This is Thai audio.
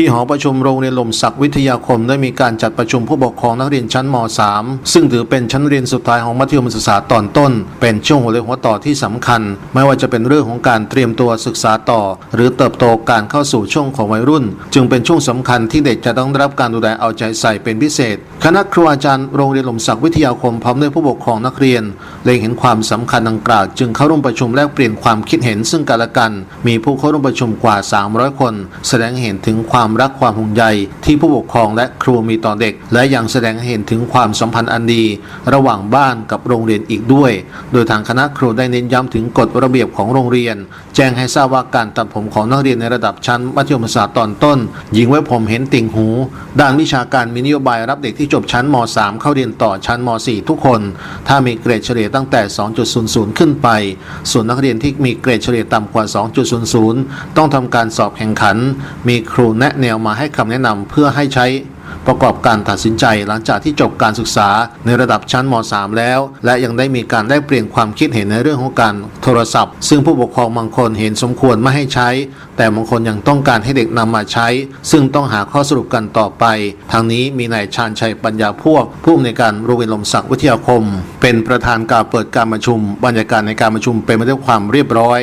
ที่หอประชุมโรงเรียนลมศักดิ์วิทยาคมได้มีการจัดประชุมผู้ปกครองนักเรียนชั้นม .3 ซึ่งถือเป็นชั้นเรียนสุดท้ายของมัธยมศึกษาตอนต้น เป็นช่วงหัวเรียวหัวต่อที่สำคัญ ไม่ว่าจะเป็นเรื่องของการเตรียมตัวศึกษาต่อ หรือเติบโตการเข้าสู่ช่วงของวัยรุ่น จึงเป็นช่วงสำคัญที่เด็กจะต้องรับการดูแลเอาใจใส่เป็นพิเศษ คณะครูอาจารย์โรงเรียนลมศักดิ์วิทยาคมพร้อมด้วยผู้ปกครองนักเรียนเล็งเห็นความสำคัญดังกล่าว จึงเข้าร่วมประชุมแลกเปลี่ยนความคิดเห็นซึ่งกันและกัน มีผู้เข้าร่วมประชุมกว่า 300 คน แสดงเห็นถึงความรักความห่วงใยที่ผู้ปกครองและครูมีต่อเด็ก และยังแสดงให้เห็นถึงความสัมพันธ์อันดี ระหว่างบ้านกับโรงเรียนอีกด้วย โดยทางคณะครูได้เน้นย้ำถึงกฎระเบียบของโรงเรียน แจ้งให้ทราบว่าการตัดผมของนักเรียนในระดับชั้นมัธยมศึกษาตอนต้นหญิงไว้ผมเห็นติ่งหู ด้านวิชาการมีนโยบายรับเด็กที่จบชั้นม .3 เข้าเรียนต่อชั้นม .4 ทุกคน ถ้ามีเกรดเฉลี่ยตั้งแต่ 2.00 ขึ้นไป ส่วนนักเรียนที่มีเกรดเฉลี่ยต่ำกว่า 2.00 ต้องทำการสอบแข่งขัน มีครูแนะแนวมาให้คำแนะนำเพื่อให้ใช้ประกอบการตัดสินใจหลังจากที่จบการศึกษาในระดับชั้นม .3 แล้ว และยังได้มีการแลกเปลี่ยนความคิดเห็นในเรื่องของการโทรศัพท์ ซึ่งผู้ปกครองบางคนเห็นสมควรไม่ให้ใช้ แต่บางคนยังต้องการให้เด็กนำมาใช้ ซึ่งต้องหาข้อสรุปกันต่อไป ทางนี้มีนายชาญชัยปัญญาพวก ผู้อำนวยการโรงเรียนลมศักดิ์วิทยาคม เป็นประธานกาวเปิดการประชุม บรรยากาศในการประชุมเป็นไปด้วยความเรียบร้อย